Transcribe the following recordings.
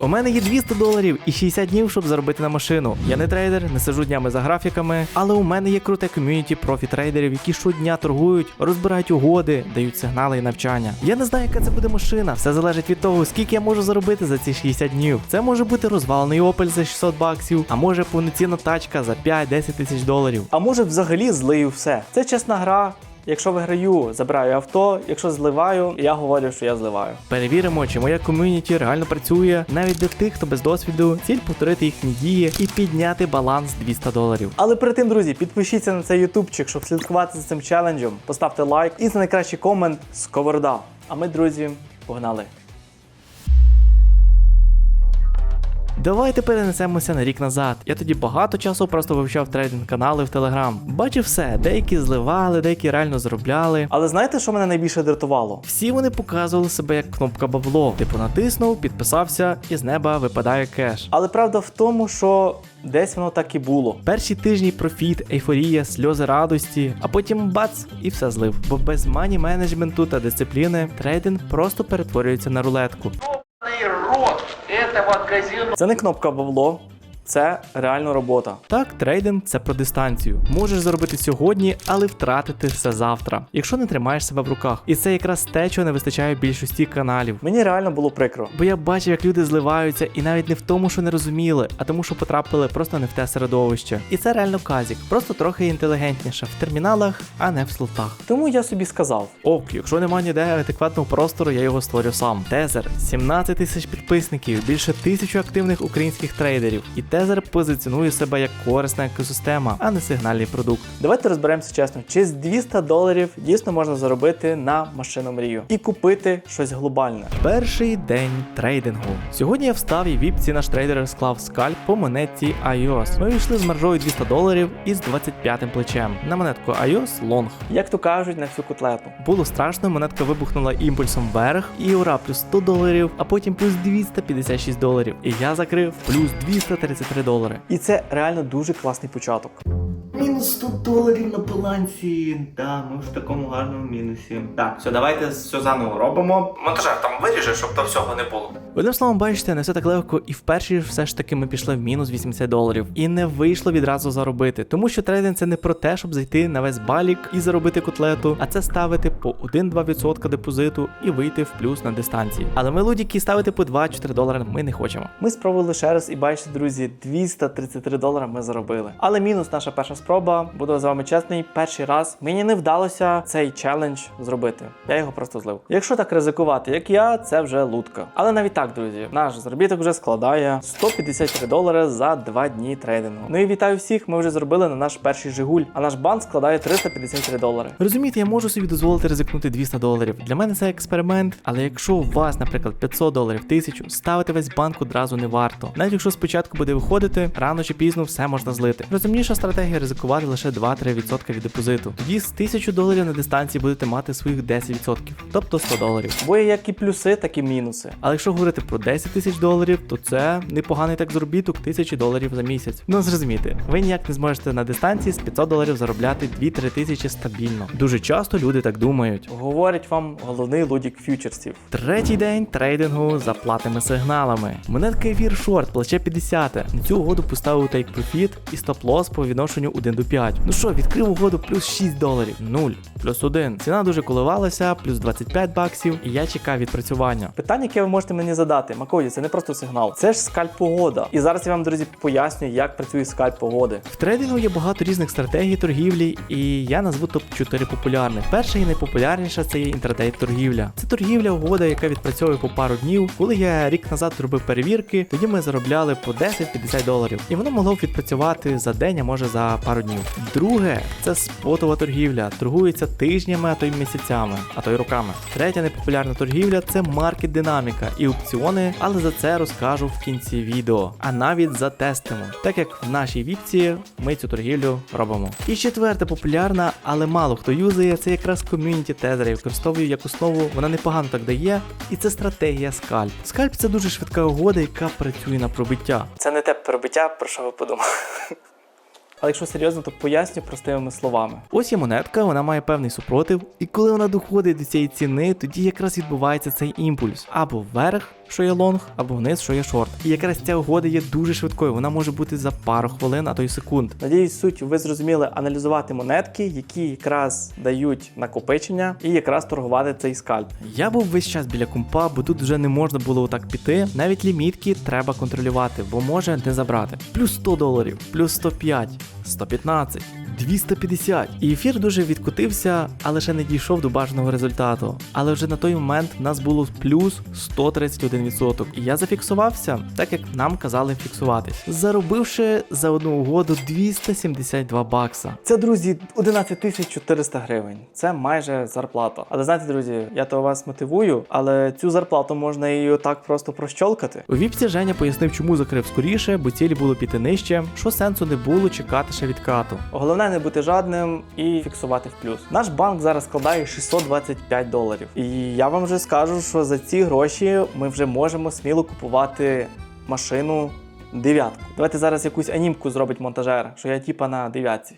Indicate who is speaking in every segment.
Speaker 1: У мене є 200 доларів і 60 днів, щоб заробити на машину. Я не трейдер, не сижу днями за графіками, але у мене є круте ком'юніті профі-трейдерів, які щодня торгують, розбирають угоди, дають сигнали і навчання. Я не знаю, яка це буде машина. Все залежить від того, скільки я можу заробити за ці 60 днів. Це може бути розвалений Opel за 600 баксів, а може повноцінна тачка за 5-10 тисяч доларів. А може взагалі злию все. Це чесна гра. Якщо виграю, забираю авто. Якщо зливаю, я говорю, що я зливаю. Перевіримо, чи моя ком'юніті реально працює навіть для тих, хто без досвіду, ціль повторити їхні дії і підняти баланс 200 доларів. Але перед тим, друзі, підпишіться на цей ютубчик, щоб слідкувати за цим челенджем. Поставте лайк і за найкращий комент сковорода. А ми, друзі, погнали. Давайте перенесемося на рік назад. Я тоді багато часу просто вивчав трейдинг канали в Телеграм. Бачив все, деякі зливали, деякі реально заробляли. Але знаєте, що мене найбільше дратувало? Всі вони показували себе як кнопка бабло. Типу натиснув, підписався, і з неба випадає кеш. Але правда в тому, що. Десь воно так і було. Перші тижні профіт, ейфорія, сльози радості, а потім бац, і все злив. Бо без мані менеджменту та дисципліни трейдинг просто перетворюється на рулетку. Це не кнопка бабло. Це реально робота. Так, трейдинг це про дистанцію. Можеш заробити сьогодні, але втратити все завтра, якщо не тримаєш себе в руках. І це якраз те, чого не вистачає більшості каналів. Мені реально було прикро, бо я бачив, як люди зливаються, і навіть не в тому, що не розуміли, а тому, що потрапили просто не в те середовище. І це реально казік, просто трохи інтелігентніше в терміналах, а не в слотах. Тому я собі сказав: ок, якщо немає ніде адекватного простору, я його створю сам. Тезер 17 тисяч підписників, більше тисячу активних українських трейдерів. І Тезер позиціонує себе як корисна екосистема, а не сигнальний продукт. Давайте розберемося чесно, чи з 200 доларів дійсно можна заробити на машину мрію і купити щось глобальне. Перший день трейдингу. Сьогодні я встав і віпці наш трейдер склав скальп по монетці iOS. Ми вийшли з маржою 200 доларів і з 25 плечем. На монетку iOS лонг. Як то кажуть, на всю котлету. Було страшно, монетка вибухнула імпульсом вверх, і ура, плюс 100 доларів, а потім плюс 256 доларів. І я закрив плюс 233 долари. І це реально дуже класний початок.
Speaker 2: Мінус 100 доларів на балансі. Да, ми в такому гарному мінусі. Так, все, давайте все заново робимо. Монтажер там виріже, щоб то всього не було.
Speaker 1: Одним словом, бачите, не все так легко, і вперше все ж таки ми пішли в мінус 80 доларів. І не вийшло відразу заробити, тому що трейдинг це не про те, щоб зайти на весь балік і заробити котлету, а це ставити по 1-2% депозиту і вийти в плюс на дистанції. Але ми лудіки ставити по 2-4 долари ми не хочемо. Ми спробували ще раз і бачите, друзі, 233 долари ми заробили. Але мінус наша перша спроба, буду з вами чесний, перший раз мені не вдалося цей челендж зробити. Я його просто злив. Якщо так ризикувати, як я, це вже лутка. Але навіть так, друзі, наш заробіток вже складає 153 долари за 2 дні трейдингу. Ну і вітаю всіх, ми вже зробили на наш перший Жигуль, а наш банк складає 353 долари. Розумієте, я можу собі дозволити ризикнути 200 доларів. Для мене це експеримент, але якщо у вас, наприклад, 500 доларів, 1000, ставити весь банк одразу не варто. Навіть якщо спочатку буде виходити, рано чи пізно все можна злити. Розумніша стратегія ризикувати лише 2-3% від депозиту. Тоді з 1000 доларів на дистанції будете мати своїх 10%, тобто 100 доларів. Бо є як і плюси, так і мінуси. Але якщо говорити про 10 тисяч доларів, то це непоганий так заробіток 1000 доларів за місяць. Ну зрозумійте, ви ніяк не зможете на дистанції з 500 доларів заробляти 2-3 тисячі стабільно. Дуже часто люди так думають. Говорять вам головний лудік фьючерсів. Третій день трейдингу за платними сигналами. Монетка ефір шорт, плече 50. На цю угоду поставив take profit і стоп-лосс по відношенню 1 до 5. Ну що, відкрив угоду плюс 6 доларів, 0, плюс 1. Ціна дуже коливалася, плюс 25 баксів, і я чекав відпрацювання. Питання, яке ви можете мені задати, Макоді, це не просто сигнал, це ж скальп погода. І зараз я вам, друзі, поясню, як працює скальп погоди. В трейдингу є багато різних стратегій торгівлі, і я назву топ 4 популярних. Перша і найпопулярніша це є інтрадей торгівля. Це торгівля угода, яка відпрацьовує по пару днів. Коли я рік назад робив перевірки, тоді ми заробляли по 10-50 доларів. І воно могло б відпрацювати за день, а може за пару днів. Друге, це спотова торгівля. Торгується тижнями, а то й місяцями, а то й роками. Третя непопулярна торгівля це маркет динаміка і опціони, але за це розкажу в кінці відео. А навіть затестимо, так як в нашій віпці ми цю торгівлю робимо. І четверта популярна, але мало хто юзає, це якраз ком'юніті тезера. Я використовую як основу, вона непогано так дає, і це стратегія скальп. Скальп це дуже швидка угода, яка працює на пробиття. Це не те пробиття, про що ви подумали. Але якщо серйозно, то поясню простими словами. Ось є монетка, вона має певний супротив, і коли вона доходить до цієї ціни, тоді якраз відбувається цей імпульс або вверх, що є лонг, або вниз, що є шорт. І якраз ця угода є дуже швидкою. Вона може бути за пару хвилин, а то й секунд. Надіюсь, суть ви зрозуміли аналізувати монетки, які якраз дають накопичення, і якраз торгувати цей скальп. Я був весь час біля компа, бо тут вже не можна було отак піти. Навіть лімітки треба контролювати, бо може не забрати. Плюс 100 доларів, плюс 105, 115. 250. І ефір дуже відкотився, але ще не дійшов до бажаного результату. Але вже на той момент в нас було плюс 131%. І я зафіксувався, так як нам казали фіксуватись, заробивши за одну угоду 272 бакса. Це, друзі, 11 400 гривень. Це майже зарплата. Але знаєте, друзі, я то вас мотивую, але цю зарплату можна і отак просто прощолкати. У віпці Женя пояснив, чому закрив скоріше, бо цілі було піти нижче, що сенсу не було чекати ще відкату. Головне не бути жадним і фіксувати в плюс. Наш банк зараз складає 625 доларів. І я вам вже скажу, що за ці гроші ми вже можемо сміло купувати машину дев'ятку. Давайте зараз якусь анімку зробить монтажер, що я типа на дев'ятці.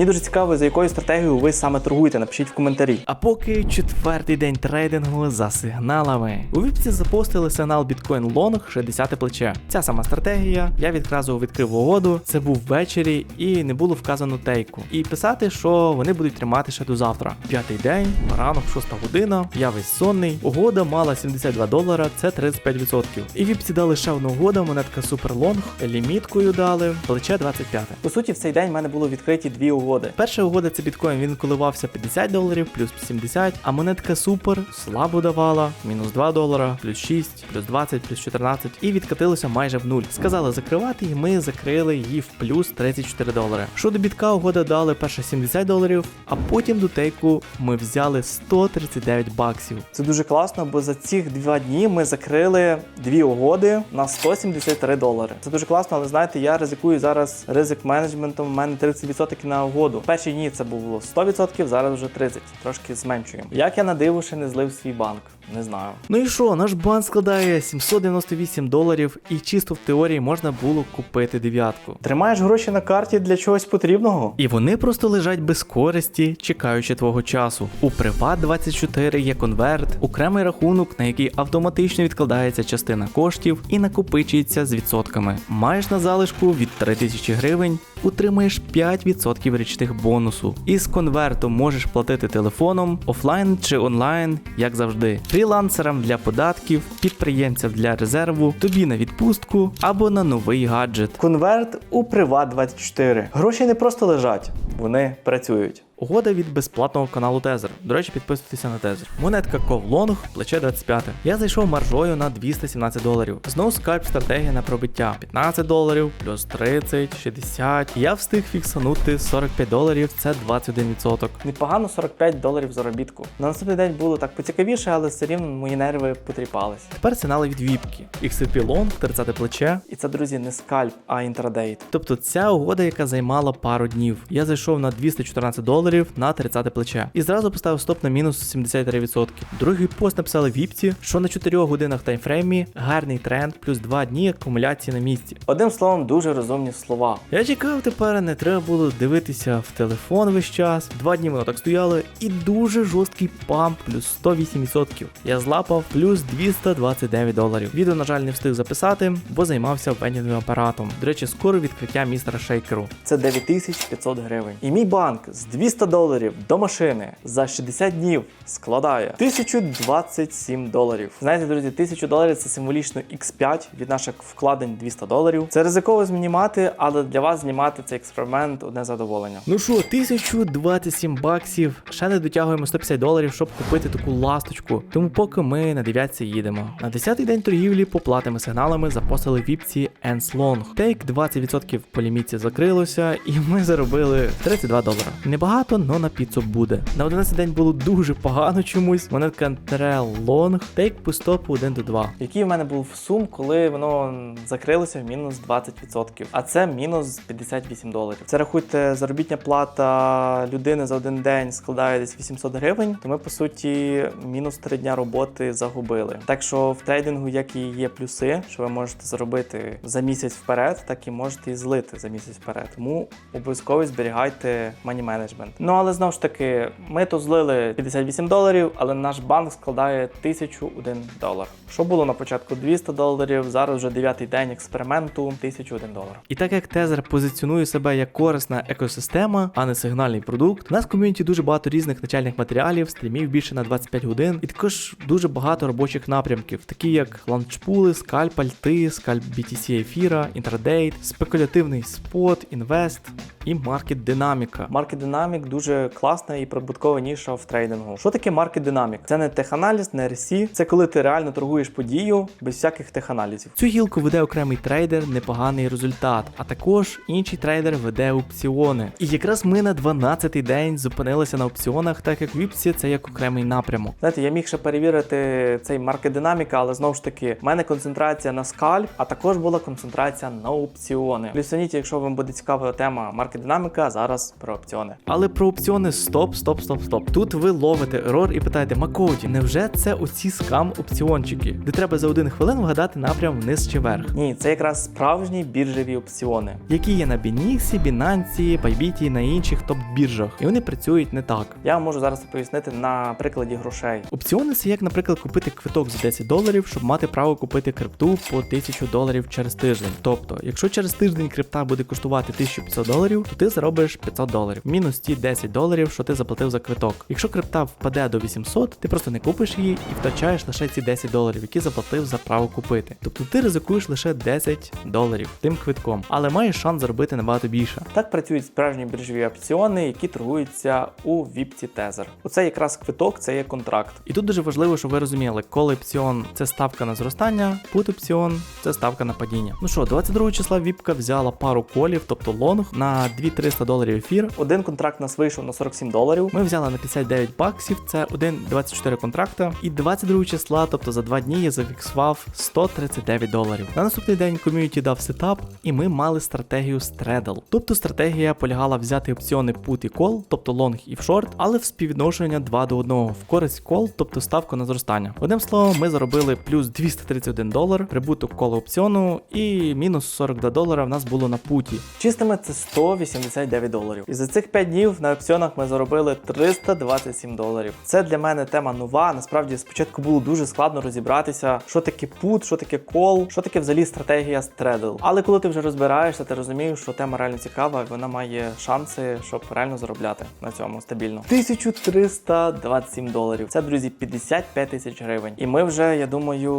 Speaker 1: Мені дуже цікаво, за якою стратегією ви саме торгуєте. Напишіть в коментарі. А поки четвертий день трейдингу за сигналами. У віпці запостили сигнал Bitcoin Long 60 плече. Ця сама стратегія. Я відразу відкрив угоду. Це був ввечері і не було вказано тейку. І писати, що вони будуть тримати ще до завтра. П'ятий день, ранок, 6 година. Я весь сонний. Угода мала 72 долара, це 35%. І віпці дали ще одну угоду, монетка Super Long, ліміткою дали, плече 25. По суті, в цей день в мене було відкриті дві угоди. Перша угода це біткоін, він коливався 50 доларів, плюс 70, а монетка Супер слабо давала, мінус 2 долара, плюс 6, плюс 20, плюс 14 і відкатилося майже в нуль. Сказали закривати, і ми закрили її в плюс 34 долари. Щодо бітка, угода дали перше 70 доларів, а потім до тейку ми взяли 139 баксів. Це дуже класно, бо за цих два дні ми закрили дві угоди на 173 долари. Це дуже класно, але знаєте, я ризикую зараз ризик менеджментом. У мене 30% на угоду. В перші дні це було 100%, зараз вже 30%. Трошки зменшуємо. Як я на диво ще не злив свій банк? Не знаю. Ну і що, наш банк складає 798 доларів, і чисто в теорії можна було купити дев'ятку. Тримаєш гроші на карті для чогось потрібного? І вони просто лежать без користі, чекаючи твого часу. У Приват 24 є конверт, окремий рахунок, на який автоматично відкладається частина коштів і накопичується з відсотками. Маєш на залишку від 3000 гривень, утримаєш 5% річних бонусу. Із конвертом можеш платити телефоном, офлайн чи онлайн, як завжди. Фрілансерам для податків, підприємцям для резерву, тобі на відпустку або на новий гаджет. Конверт у Приват 24. Гроші не просто лежать, вони працюють. Угода від безплатного каналу Тезер. До речі, підписуйтеся на Тезер. Монетка Ковлонг, плече 25. Я зайшов маржою на 217 доларів. Знову скальп стратегія на пробиття. 15 доларів, плюс 30, 60. Я встиг фіксанути 45 доларів, це 21%. Непогано 45 доларів заробітку. На наступний день було так поцікавіше, але все рівно мої нерви потріпались. Тепер сигнали від віпки. XRP Long, 30 плече. І це, друзі, не скальп, а інтрадейт. Тобто ця угода, яка займала пару днів. Я зайшов на 214 доларів на 30 плече. І зразу поставив стоп на мінус 73%. Другий пост написали віпці, що на 4 годинах таймфреймі гарний тренд, плюс 2 дні акумуляції на місці. Одним словом, дуже розумні слова. Я чекав тепер, не треба було дивитися в телефон весь час. Два дні воно так стояло, і дуже жорсткий памп, плюс 108%. Я злапав плюс 229 доларів. Відео, на жаль, не встиг записати, бо займався вендінговим апаратом. До речі, скоро відкриття містера Шейкеру. Це 9500 гривень. І мій банк з 200 доларів до машини за 60 днів складає 1027 доларів. Знаєте, друзі, 1000 доларів це символічно X5 від наших вкладень 200 доларів. Це ризиково знімати, але для вас знімати цей експеримент одне задоволення. Ну що, 1027 баксів. Ще не дотягуємо 150 доларів, щоб купити таку ласточку. Тому поки ми на дев'ятці їдемо. На 10-й день торгівлі по платними сигналами запостили віпці Ends Long. Тейк 20% по лімітці закрилося, і ми заробили 32 долара. Небагато, но на піцу буде. На 11 день було дуже погано чомусь. Монетка Terrell Long, тейк по стопу 1 до 2. Який в мене був сум, коли воно закрилося в мінус 20%. А це мінус 58 доларів. Це рахуйте, заробітня плата людини за один день складає десь 800 гривень. То ми по суті мінус 3 дня роботи загубили. Так що в трейдингу, як і є плюси, що ви можете заробити за місяць вперед, так і можете і злити за місяць вперед. Тому обов'язково зберігайте. Шукайте money management. Ну але знову ж таки, ми то злили 58 доларів, але наш банк складає 1001 долар. Що було на початку 200 доларів, зараз вже дев'ятий день експерименту 1001 долар. І так як Тезер позиціонує себе як корисна екосистема, а не сигнальний продукт, у нас в ком'юніті дуже багато різних начальних матеріалів, стрімів більше на 25 годин, і також дуже багато робочих напрямків, такі як ланчпули, скальп альти, скальп BTC ефіра, інтрадейт, спекулятивний спот, інвест і маркет динаміка. Маркет динамік дуже класна і прибуткова ніша в трейдингу. Що таке маркет динамік? Це не теханаліз, не RC, це коли ти реально торгуєш подію без всяких теханалізів. Цю гілку веде окремий трейдер, непоганий результат, а також інший трейдер веде опціони. І якраз ми на 12-й день зупинилися на опціонах, так як віпсі це як окремий напрямок. Знаєте, я міг ще перевірити цей маркет динаміка, але знову ж таки, в мене концентрація на скальп, а також була концентрація на опціони. Плюсаніть, якщо вам буде цікава тема маркет динаміка, зараз про опціони. Але про опціони стоп, стоп, стоп, стоп. Тут ви ловите ерор і питаєте, Макоді, невже це оці скам опціончики, де треба за один хвилин вгадати напрям вниз чи вверх? Ні, це якраз справжні біржеві опціони, які є на Binance, Binance, Bybit і на інших топ-біржах. І вони працюють не так. Я вам можу зараз пояснити на прикладі грошей. Опціони це як, наприклад, купити квиток за 10 доларів, щоб мати право купити крипту по 1000 доларів через тиждень. Тобто, якщо через тиждень крипта буде коштувати 1500 доларів, то ти заробиш 500 доларів. Мінус ті 10 доларів, що ти заплатив за квиток. Якщо крипта впаде до 800, ти просто не купиш її і втрачаєш лише ці 10 доларів, які заплатив за право купити. Тобто ти ризикуєш лише 10 доларів тим квитком, але маєш шанс заробити набагато більше. Так працюють справжні біржові опціони, які торгуються у віпці Тезер. Оце якраз квиток, це є контракт. І тут дуже важливо, щоб ви розуміли, коли опціон це ставка на зростання, пут опціон це ставка на падіння. Ну що, 22 числа віпка взяла пару колів, тобто лонг на 2300 доларів ефір. Один контракт нас вийшов на 47 доларів. Ми взяли на 59 баксів, це 1,24 контракта. І 22 числа, тобто за два дні, я зафіксував 139 доларів. На наступний день ком'юніті дав сетап, і ми мали стратегію стредл. Тобто стратегія полягала взяти опціони put і call, тобто лонг і в шорт, але в співвідношення 2 до 1 в користь call, тобто ставку на зростання. Одним словом, ми заробили плюс 231 долар, прибуток кола опціону і мінус 42 долара в нас було на путі. Чистими це 189 доларів. І за цих 5 днів на опціонах ми заробили 327 доларів. Це для мене тема нова. Насправді спочатку було дуже складно розібратися, що таке пут, що таке кол, що таке взагалі стратегія стредл. Але коли ти вже розбираєшся, ти розумієш, що тема реально цікава, і вона має шанси, щоб реально заробляти на цьому стабільно. 1327 доларів. Це, друзі, 55 тисяч гривень. І ми вже, я думаю,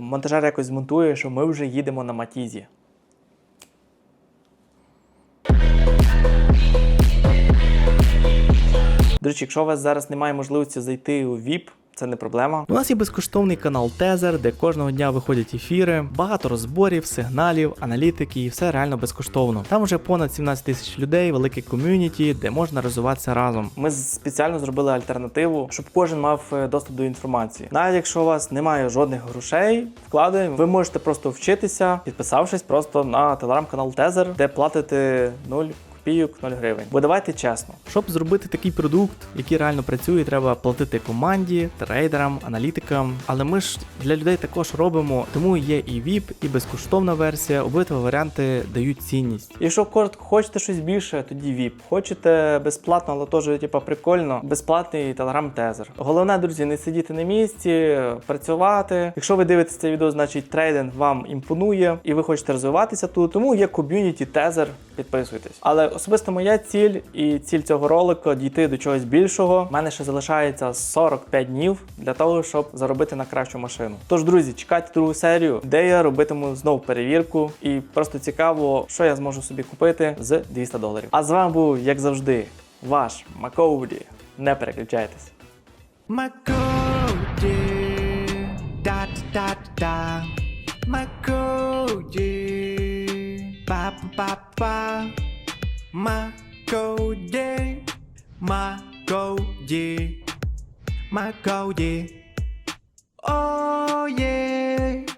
Speaker 1: монтажер якось змонтує, що ми вже їдемо на матізі. До речі, якщо у вас зараз немає можливості зайти у VIP, це не проблема. У нас є безкоштовний канал Тезер, де кожного дня виходять ефіри, багато розборів, сигналів, аналітики, і все реально безкоштовно. Там вже понад 17 тисяч людей, велике ком'юніті, де можна розвиватися разом. Ми спеціально зробили альтернативу, щоб кожен мав е, доступ до інформації. Навіть якщо у вас немає жодних грошей, вкладень, ви можете просто вчитися, підписавшись просто на телеграм-канал Тезер, де платите 0 копійок 0 гривень. Бо давайте чесно, щоб зробити такий продукт, який реально працює, треба платити команді, трейдерам, аналітикам. Але ми ж для людей також робимо, тому є і VIP, і безкоштовна версія. Обидва варіанти дають цінність. Якщо коротко хочете щось більше, тоді VIP. Хочете безплатно, але теж типа прикольно. Безплатний телеграм тезер. Головне, друзі, не сидіти на місці, працювати. Якщо ви дивитесь це відео, значить трейдинг вам імпонує і ви хочете розвиватися тут. Тому є ком'юніті тезер. Підписуйтесь. Але особисто моя ціль і ціль цього ролику дійти до чогось більшого. У мене ще залишається 45 днів для того, щоб заробити на кращу машину. Тож, друзі, чекайте другу серію, де я робитиму знову перевірку, і просто цікаво, що я зможу собі купити з 200 доларів. А з вами був, як завжди, ваш Макоуді. Не переключайтесь.
Speaker 3: Макоуді, да да да Макоуді, па па па Макоуді, Макоуді, Макоуді. Oh yeah.